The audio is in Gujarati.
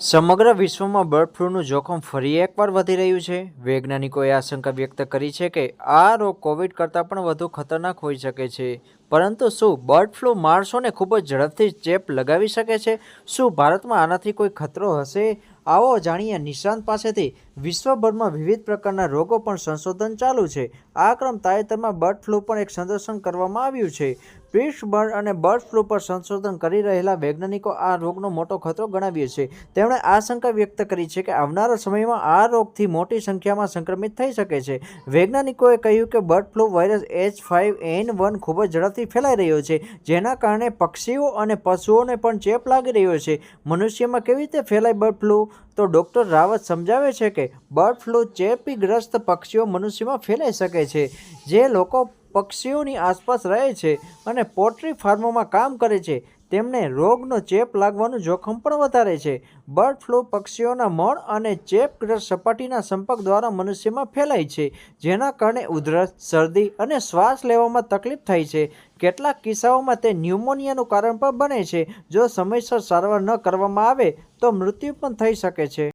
સમગ્ર વિશ્વમાં બર્ડ ફ્લૂનું જોખમ ફરી એકવાર વધી રહ્યું છે. વૈજ્ઞાનિકોએ આશંકા વ્યક્ત કરી છે કે આ રોગ કોવિડ કરતાં પણ વધુ ખતરનાક હોઈ શકે છે. પરંતુ શું બર્ડ ફ્લૂ માણસોને ખૂબ જ ઝડપથી ચેપ લગાવી શકે છે? શું ભારતમાં આનાથી કોઈ ખતરો હશે? આવો જાણીએ નિશાંત પાસેથી વિશ્વભરમાં વિવિધ પ્રકારના રોગો પણ સંશોધન ચાલુ છે. આ ક્રમ તાજેતરમાં બર્ડ ફ્લૂ પણ એક સંદર્શન કરવામાં આવ્યું છે. બર્ડ અને બર્ડ ફ્લૂ પર સંશોધન કરી રહેલા વૈજ્ઞાનિકો આ રોગનો મોટો ખતરો ગણાવ્યો છે. તેમણે આશંકા વ્યક્ત કરી છે કે આવનારા સમયમાં આ રોગથી મોટી સંખ્યામાં સંક્રમિત થઈ શકે છે. વૈજ્ઞાનિકોએ કહ્યું કે bird flu virus H five N one ખૂબ જ ઝડપથી ફેલાઈ રહ્યો છે, જેના કારણે પક્ષીઓ અને પશુઓને પણ ચેપ લાગી રહ્યો છે. મનુષ્યમાં કેવી રીતે ફેલાય બર્ડ ફ્લૂ? તો ડૉક્ટર રાવત સમજાવે છે કે બર્ડ ફ્લૂ ચેપીગ્રસ્ત પક્ષીઓ મનુષ્યમાં ફેલાઈ શકે છે, જે લોકો પક્ષીઓની આસપાસ રહે છે અને પોલ્ટ્રી ફાર્મોમાં કામ કરે છે. તેમને રોગનો ચેપ લાગવાનું જોખમ પણ વધારે છે. બર્ડ ફ્લૂ પક્ષીઓના મળ અને ચેપગ્રસ્ત સપાટીના સંપર્ક દ્વારા મનુષ્યમાં ફેલાય છે, જેના કારણે ઉધરસ, શરદી અને શ્વાસ લેવામાં તકલીફ થાય છે. કેટલાક કિસ્સાઓમાં તે ન્યુમોનિયાનું કારણ પણ બને છે. જો સમયસર સારવાર ન કરવામાં આવે, તો મૃત્યુ પણ થઈ શકે છે.